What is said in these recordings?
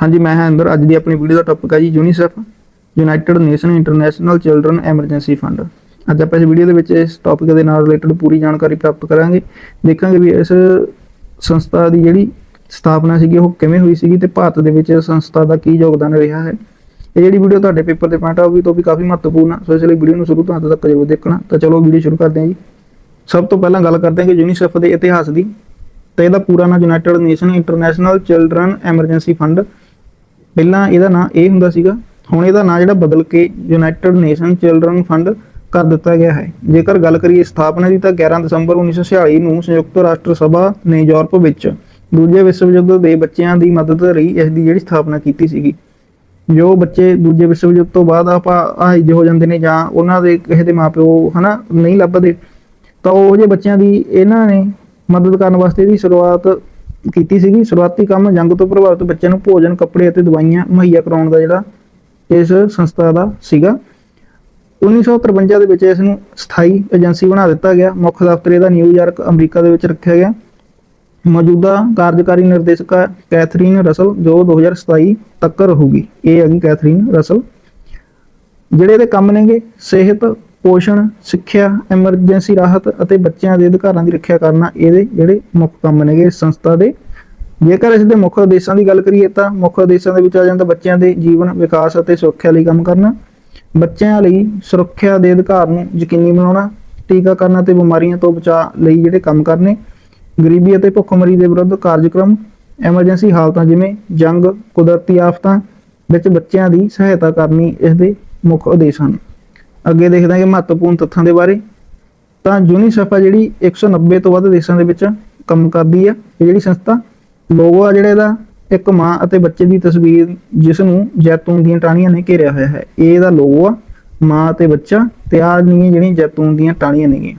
ਹਾਂਜੀ, ਮੈਂ ਹਾਂ ਅੰਦਰ। ਅੱਜ ਦੀ ਆਪਣੀ ਵੀਡੀਓ ਦਾ ਟੌਪਿਕ ਹੈ ਜੀ UNICEF United Nation International Children Emergency Fund ਅੱਜ ਆਪਾਂ ਇਸ ਵੀਡੀਓ ਦੇ ਵਿੱਚ ਇਸ ਟੌਪਿਕ ਦੇ ਨਾਲ ਰਿਲੇਟਡ ਪੂਰੀ ਜਾਣਕਾਰੀ ਪ੍ਰਾਪਤ ਕਰਾਂਗੇ। ਦੇਖਾਂਗੇ ਵੀ ਇਸ ਸੰਸਥਾ ਦੀ ਜਿਹੜੀ ਸਥਾਪਨਾ ਸੀਗੀ, ਉਹ ਕਿਵੇਂ ਹੋਈ ਸੀਗੀ ਤੇ ਭਾਰਤ ਦੇ ਵਿੱਚ ਇਸ ਸੰਸਥਾ ਦਾ ਕੀ ਯੋਗਦਾਨ ਰਿਹਾ ਹੈ। ਇਹ ਜਿਹੜੀ ਵੀਡੀਓ ਤੁਹਾਡੇ ਪੇਪਰ ਤੇ ਪੁਆਇੰਟ ਆਊਗੀ ਤੋਂ ਵੀ ਕਾਫੀ ਮਹੱਤਵਪੂਰਨ ਆ। ਸੋ ਇਸ ਲਈ ਵੀਡੀਓ ਨੂੰ ਸ਼ੁਰੂ ਤੋਂ ਅੰਤ ਤੱਕ ਜ਼ਰੂਰ ਦੇਖਣਾ। ਤਾਂ ਚਲੋ ਵੀਡੀਓ ਸ਼ੁਰੂ ਕਰਦੇ ਹਾਂ ਜੀ। ਸਭ ਤੋਂ ਪਹਿਲਾਂ ਗੱਲ ਕਰਦੇ ਹਾਂ ਕਿ ਯੂਨੀਸੈਫ ਦੇ ਇਤਿਹਾਸ ਦੀ। ਤੇ ਇਹਦਾ ਪੂਰਾ ਨਾਮ United Nation International Children Emergency Fund ਪਹਿਲਾਂ ਇਹਦਾ ਨਾਂ ਇਹ ਹੁੰਦਾ ਸੀਗਾ, ਹੁਣ ਇਹਦਾ ਨਾਂ ਜਿਹੜਾ ਬਦਲ ਕੇ ਯੂਨਾਈਟਿਡ ਨੇਸ਼ਨ ਚਿਲਡਰਨ ਫੰਡ ਕਰ ਦਿੱਤਾ ਗਿਆ ਹੈ। ਜੇਕਰ ਗੱਲ ਕਰੀਏ ਸਥਾਪਨਾ ਦੀ ਤਾਂ 11 ਦਸੰਬਰ 1946 ਨੂੰ ਸੰਯੁਕਤ ਰਾਸ਼ਟਰ ਸਭਾ ਨੇ ਯੂਰਪ ਵਿੱਚ ਦੂਜੇ ਵਿਸ਼ਵ ਯੁੱਧ ਦੇ ਬੱਚਿਆਂ ਦੀ ਮਦਦ ਲਈ ਇਸ ਦੀ ਜਿਹੜੀ ਸਥਾਪਨਾ ਕੀਤੀ ਸੀਗੀ। ਜੋ ਬੱਚੇ ਦੂਜੇ ਵਿਸ਼ਵ ਯੁੱਧ ਤੋਂ ਬਾਅਦ ਆਪਾਂ ਆਹਿਦ ਹੋ ਜਾਂਦੇ ਨੇ ਜਾਂ ਉਹਨਾਂ ਦੇ ਕਿਸੇ ਦੇ ਮਾਪਿਓ ਹਨਾ ਨਹੀਂ ਲੱਭਦੇ, ਤਾਂ ਉਹ ਜਿਹੇ ਬੱਚਿਆਂ ਦੀ ਇਹਨਾਂ ਨੇ ਮਦਦ ਕਰਨ ਵਾਸਤੇ ਇਹਦੀ ਸ਼ੁਰੂਆਤ ਕੀਤੀ ਸੀਗੀ। ਸ਼ੁਰੂਆਤੀ ਕੰਮ ਜੰਗ ਤੋਂ ਪ੍ਰਭਾਵਿਤ ਬੱਚਿਆਂ ਨੂੰ ਭੋਜਨ, ਕੱਪੜੇ ਅਤੇ ਦਵਾਈਆਂ ਮੁਹੱਈਆ ਕਰਾਉਣ ਦਾ ਜਿਹੜਾ ਇਸ ਸੰਸਥਾ ਦਾ ਸੀਗਾ। 1953 ਦੇ ਵਿੱਚ ਇਸ ਨੂੰ ਸਥਾਈ ਏਜੰਸੀ ਬਣਾ ਦਿੱਤਾ ਗਿਆ। ਮੁੱਖ ਦਫ਼ਤਰ ਇਹਦਾ ਨਿਊਯਾਰਕ ਅਮਰੀਕਾ ਦੇ ਵਿੱਚ ਰੱਖਿਆ ਗਿਆ। ਮੌਜੂਦਾ ਕਾਰਜਕਾਰੀ ਨਿਰਦੇਸ਼ਕ ਕੈਥਰੀਨ ਰਸਲ ਜੋ 2027 ਤੱਕ ਰਹੂਗੀ। ਇਹ ਹੈਗੀ ਕੈਥਰੀਨ ਰਸਲ। ਜਿਹੜੇ ਇਹਦੇ ਕੰਮ ਨੇਗੇ, ਸਿਹਤ ਪੋਸ਼ਣ, ਸਿੱਖਿਆ, ਐਮਰਜੈਂਸੀ ਰਾਹਤ ਅਤੇ ਬੱਚਿਆਂ ਦੇ ਅਧਿਕਾਰਾਂ ਦੀ ਰੱਖਿਆ ਕਰਨਾ ਇਹਦੇ ਜਿਹੜੇ ਮੁੱਖ ਕੰਮ ਨੇਗੇ ਇਸ ਸੰਸਥਾ ਦੇ। ਜੇਕਰ ਇਸ ਦੇ ਮੁੱਖ ਉਦੇਸ਼ਾਂ ਦੀ ਗੱਲ ਕਰੀਏ ਤਾਂ ਮੁੱਖ ਉਦੇਸ਼ਾਂ ਦੇ ਵਿੱਚ ਆ ਜਾਂਦਾ ਬੱਚਿਆਂ ਦੇ ਜੀਵਨ, ਵਿਕਾਸ ਅਤੇ ਸੁਰੱਖਿਆ ਲਈ ਕੰਮ ਕਰਨਾ। ਬੱਚਿਆਂ ਲਈ ਸੁਰੱਖਿਆ ਦੇ ਅਧਿਕਾਰ ਨੂੰ ਯਕੀਨੀ ਬਣਾਉਣਾ, ਟੀਕਾਕਰਨ ਅਤੇ ਬਿਮਾਰੀਆਂ ਤੋਂ ਬਚਾਅ ਲਈ ਜਿਹੜੇ ਕੰਮ ਕਰਨੇ। ਗਰੀਬੀ ਅਤੇ ਭੁੱਖਮਰੀ ਦੇ ਵਿਰੁੱਧ ਕਾਰਜਕ੍ਰਮ, ਐਮਰਜੈਂਸੀ ਹਾਲਤਾਂ ਜਿਵੇਂ ਜੰਗ, ਕੁਦਰਤੀ ਆਫਤਾਂ ਵਿੱਚ ਬੱਚਿਆਂ ਦੀ ਸਹਾਇਤਾ ਕਰਨੀ ਇਸ ਦੇ ਮੁੱਖ ਉਦੇਸ਼ ਹਨ। ਅੱਗੇ ਦੇਖਦੇ ਹਾਂ ਕਿ ਮਹੱਤਵਪੂਰਨ ਤੱਥਾਂ ਦੇ ਬਾਰੇ। ਤਾਂ ਯੂਨੀਸੈਫ ਆ ਜਿਹੜੀ 190 ਤੋਂ ਵੱਧ ਦੇਸ਼ਾਂ ਦੇ ਵਿੱਚ ਕੰਮ ਕਰਦੀ ਆ ਇਹ ਜਿਹੜੀ ਸੰਸਥਾ, ਲੋਗੋ ਆ ਜਿਹੜਾ ਇਹਦਾ, ਇੱਕ ਮਾਂ ਅਤੇ ਬੱਚੇ ਦੀ ਤਸਵੀਰ ਜਿਸ ਨੂੰ ਜੈਤੂਨ ਦੀਆਂ ਟਾਹਣੀਆਂ ਨੇ ਘੇਰਿਆ ਹੋਇਆ ਹੈ। ਇਹ ਇਹਦਾ ਲੋਗੋ ਆ, ਮਾਂ ਤੇ ਬੱਚਾ, ਤੇ ਆਹ ਨਹੀਂ ਜਿਹੜੀਆਂ ਜੈਤੂਨ ਦੀਆਂ ਟਾਹਣੀਆਂ ਨੇਗੀਆਂ।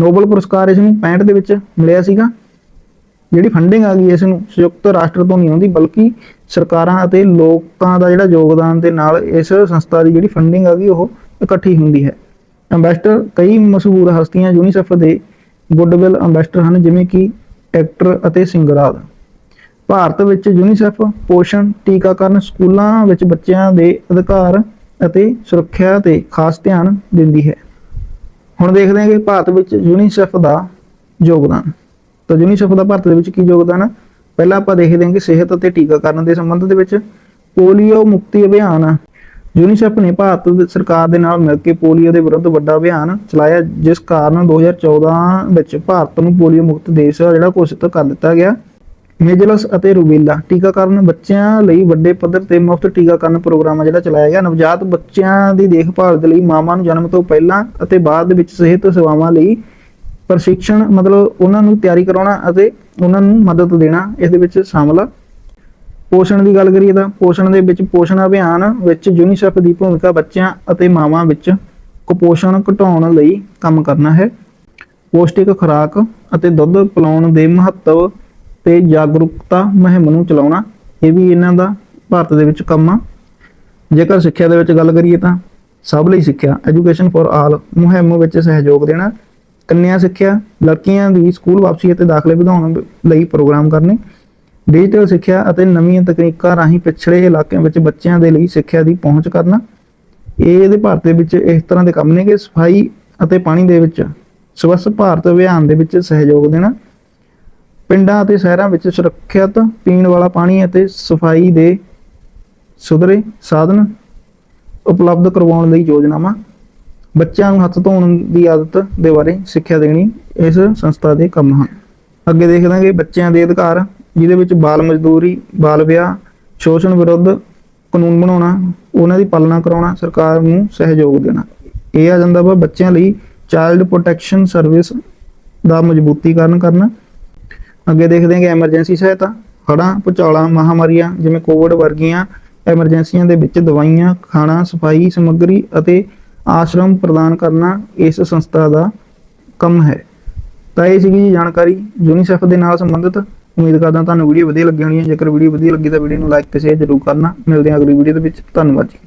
ਨੋਬਲ ਪੁਰਸਕਾਰ ਇਸ ਨੂੰ 65 ਦੇ ਵਿੱਚ ਮਿਲਿਆ ਸੀਗਾ। ਜਿਹੜੀ ਫੰਡਿੰਗ ਆ ਗਈ ਇਸ ਨੂੰ, ਸੰਯੁਕਤ ਰਾਸ਼ਟਰ ਤੋਂ ਨਹੀਂ ਆਉਂਦੀ, ਬਲਕਿ ਸਰਕਾਰਾਂ ਅਤੇ ਲੋਕਾਂ ਦਾ ਜਿਹੜਾ ਯੋਗਦਾਨ ਦੇ ਨਾਲ ਇਸ ਸੰਸਥਾ ਦੀ ਜਿਹੜੀ ਫੰਡਿੰਗ ਆ ਗਈ, ਉਹ ਇਕੱਠੀ ਹੁੰਦੀ ਹੈ। ਐਮਬੈਸਡਰ ਕਈ ਮਸ਼ਹੂਰ ਹਸਤੀਆਂ ਯੂਨੀਸੈਫ ਦੇ ਗੁੱਡਵਿਲ ਐਮਬੈਸਡਰ ਹਨ, ਜਿਵੇਂ ਕਿ ਐਕਟਰ ਅਤੇ ਸਿੰਗਰ ਆਦਿ ਭਾਰਤ ਵਿੱਚ ਯੂਨੀਸੈਫ ਪੋਸ਼ਣ, ਟੀਕਾਕਰਨ ਸਕੂਲਾਂ ਵਿੱਚ ਬੱਚਿਆਂ ਦੇ ਅਧਿਕਾਰ ਅਤੇ ਸੁਰੱਖਿਆ ਤੇ ਖਾਸ ਧਿਆਨ ਦਿੰਦੀ ਹੈ। ਹੁਣ ਦੇਖਦੇ ਹਾਂ ਕਿ ਭਾਰਤ ਵਿੱਚ ਯੂਨੀਸੈਫ ਦਾ ਯੋਗਦਾਨ। ਤਾਂ ਯੂਨੀਸੈਫ ਦਾ ਭਾਰਤ ਦੇ ਵਿੱਚ ਕੀ ਯੋਗਦਾਨ ਹੈ ਪਹਿਲਾਂ ਆਪਾਂ ਦੇਖਦੇ ਹਾਂ ਕਿ ਸਿਹਤ ਅਤੇ ਟੀਕਾਕਰਨ ਦੇ ਸੰਬੰਧ ਦੇ ਵਿੱਚ ਪੋਲੀਓ ਮੁਕਤੀ ਅਭਿਆਨ ਯੂਨੀਸੈਫ ਨੇ ਭਾਰਤ ਸਰਕਾਰ ਦੇ ਨਾਲ ਮਿਲ ਕੇ ਪੋਲੀਓ ਦੇ ਵਿਰੁੱਧ ਵੱਡਾ ਅਭਿਆਨ ਚਲਾਇਆ, ਜਿਸ ਕਾਰਨ 2014 ਵਿੱਚ ਭਾਰਤ ਨੂੰ ਪੋਲੀਓ ਮੁਕਤ ਦੇਸ਼ ਜਿਹੜਾ ਘੋਸ਼ਿਤ ਕਰ ਦਿੱਤਾ ਗਿਆ। ਮੇਜਲਸ ਅਤੇ ਰੂਬੇਲਾ ਟੀਕਾਕਰਨ ਬੱਚਿਆਂ ਲਈ ਵੱਡੇ ਪੱਧਰ ਤੇ ਮੁਫਤ ਟੀਕਾਕਰਨ ਪ੍ਰੋਗਰਾਮ ਜਿਹੜਾ ਚਲਾਇਆ ਗਿਆ। ਨਵਜਾਤ ਬੱਚਿਆਂ ਦੀ ਦੇਖਭਾਲ ਦੇ ਲਈ ਮਾਵਾਂ ਨੂੰ ਜਨਮ ਤੋਂ ਪਹਿਲਾਂ ਅਤੇ ਬਾਅਦ ਵਿੱਚ ਸਿਹਤ ਸੇਵਾਵਾਂ ਲਈ ਪ੍ਰਸ਼ਿਕਸ਼ਣ, ਮਤਲਬ ਉਹਨਾਂ ਨੂੰ ਤਿਆਰੀ ਕਰਾਉਣਾ ਅਤੇ ਉਹਨਾਂ ਨੂੰ ਮਦਦ ਦੇਣਾ ਇਸ ਦੇ ਵਿੱਚ ਸ਼ਾਮਲ ਆ। ਪੋਸ਼ਣ ਦੀ ਗੱਲ ਕਰੀਏ ਤਾਂ ਪੋਸ਼ਣ ਦੇ ਵਿੱਚ ਪੋਸ਼ਣ ਅਭਿਆਨ ਵਿੱਚ ਯੂਨੀਸੈਫ ਦੀ ਭੂਮਿਕਾ ਬੱਚਿਆਂ ਅਤੇ ਮਾਵਾਂ ਵਿੱਚ ਕੁਪੋਸ਼ਣ ਘਟਾਉਣ ਲਈ ਕੰਮ ਕਰਨਾ ਹੈ। ਪੌਸ਼ਟਿਕ ਖੁਰਾਕ ਅਤੇ ਦੁੱਧ ਪਿਲਾਉਣ ਦੇ ਮਹੱਤਵ ਤੇ ਜਾਗਰੂਕਤਾ ਮੁਹਿੰਮ ਨੂੰ ਚਲਾਉਣਾ, ਇਹ ਵੀ ਇਹਨਾਂ ਦਾ ਭਾਰਤ ਦੇ ਵਿੱਚ ਕੰਮ ਆ। ਜੇਕਰ ਸਿੱਖਿਆ ਦੇ ਵਿੱਚ ਗੱਲ ਕਰੀਏ ਤਾਂ ਸਭ ਲਈ ਸਿੱਖਿਆ, ਐਜੂਕੇਸ਼ਨ ਫॉर ਆਲ ਮੁਹਿੰਮ ਵਿੱਚ ਸਹਿਯੋਗ ਦੇਣਾ ਕੰਨਿਆ ਸਿੱਖਿਆ, ਲੜਕੀਆਂ ਦੀ ਸਕੂਲ ਵਾਪਸੀ ਅਤੇ ਦਾਖਲੇ ਵਧਾਉਣ ਲਈ ਪ੍ਰੋਗਰਾਮ ਕਰਨੇ ਡਿਜੀਟਲ ਸਿੱਖਿਆ ਅਤੇ ਨਵੀਆਂ ਤਕਨੀਕਾਂ ਰਾਹੀਂ ਪਿਛੜੇ ਇਲਾਕਿਆਂ ਵਿੱਚ ਬੱਚਿਆਂ ਦੇ ਲਈ ਸਿੱਖਿਆ ਦੀ ਪਹੁੰਚ ਕਰਨਾ। ਇਹ ਇਹਦੇ ਭਾਰਤ ਦੇ ਵਿੱਚ ਇਸ ਤਰ੍ਹਾਂ ਦੇ ਕੰਮ ਨੇ ਕਿ ਸਫ਼ਾਈ ਅਤੇ ਪਾਣੀ ਦੇ ਵਿੱਚ ਸਵੱਛ ਭਾਰਤ ਅਭਿਆਨ ਦੇ ਵਿੱਚ ਸਹਿਯੋਗ ਦੇਣਾ, ਪਿੰਡਾਂ ਅਤੇ ਸ਼ਹਿਰਾਂ ਵਿੱਚ ਸੁਰੱਖਿਅਤ ਪੀਣ ਵਾਲਾ ਪਾਣੀ ਅਤੇ ਸਫ਼ਾਈ ਦੇ ਸੁਧਰੇ ਸਾਧਨ ਉਪਲਬਧ ਕਰਵਾਉਣ ਲਈ ਯੋਜਨਾਵਾਂ। ਬੱਚਿਆਂ ਨੂੰ ਹੱਥ ਧੋਣ ਦੀ ਆਦਤ ਦੇ ਬਾਰੇ ਸਿੱਖਿਆ ਦੇਣੀ ਇਸ ਸੰਸਥਾ ਦੇ ਕੰਮ ਹਨ। ਅੱਗੇ ਦੇਖਦੇ ਹਾਂ ਬੱਚਿਆਂ ਦੇ ਅਧਿਕਾਰ, ਜਿਹਦੇ ਵਿੱਚ ਬਾਲ ਮਜ਼ਦੂਰੀ, ਬਾਲ ਵਿਆਹ, ਸ਼ੋਸ਼ਣ ਵਿਰੁੱਧ ਕਾਨੂੰਨ ਬਣਾਉਣਾ, ਉਹਨਾਂ ਦੀ ਪਾਲਣਾ ਕਰਾਉਣਾ, ਸਰਕਾਰ ਨੂੰ ਸਹਿਯੋਗ ਦੇਣਾ। ਇਹ ਆ ਜਾਂਦਾ ਵਾ ਬੱਚਿਆਂ ਲਈ ਚਾਈਲਡ ਪ੍ਰੋਟੈਕਸ਼ਨ ਸਰਵਿਸ ਦਾ ਮਜ਼ਬੂਤੀਕਰਨ ਕਰਨਾ। ਅੱਗੇ ਦੇਖਦੇ ਹਾਂ ਕਿ ਐਮਰਜੈਂਸੀ ਸਹਾਇਤਾ, ਹੜ੍ਹਾਂ, ਭੁਚਾਲਾਂ, ਮਹਾਮਾਰੀਆਂ, ਜਿਵੇਂ ਕੋਵਿਡ ਵਰਗੀਆਂ ਐਮਰਜੈਂਸੀਆਂ ਦੇ ਵਿੱਚ ਦਵਾਈਆਂ, ਖਾਣਾ, ਸਫ਼ਾਈ ਸਮੱਗਰੀ ਅਤੇ ਆਸ਼ਰਮ ਪ੍ਰਦਾਨ ਕਰਨਾ ਇਸ ਸੰਸਥਾ ਦਾ ਕੰਮ ਹੈ। ਤਾਂ ਇਹ ਸੀਗੀ ਜੀ ਜਾਣਕਾਰੀ। ਯੂਨੀਸੈਫ ਦੇ ਨਾਲ ਸੰਬੰਧਿਤ। ਉਮੀਦ ਕਰਦਾ ਤੁਹਾਨੂੰ ਵੀਡੀਓ ਵਧੀਆ ਲੱਗੀ ਹੋਣੀ ਹੈ। ਜੇਕਰ ਵੀਡੀਓ ਵਧੀਆ ਲੱਗੀ ਤਾਂ ਵੀਡੀਓ ਨੂੰ ਲਾਈਕ ਤੇ ਸ਼ੇਅਰ ਜ਼ਰੂਰ ਕਰਨਾ। ਮਿਲਦੇ ਹਾਂ ਅਗਲੀ ਵੀਡੀਓ ਦੇ ਵਿੱਚ। ਧੰਨਵਾਦ ਜੀ।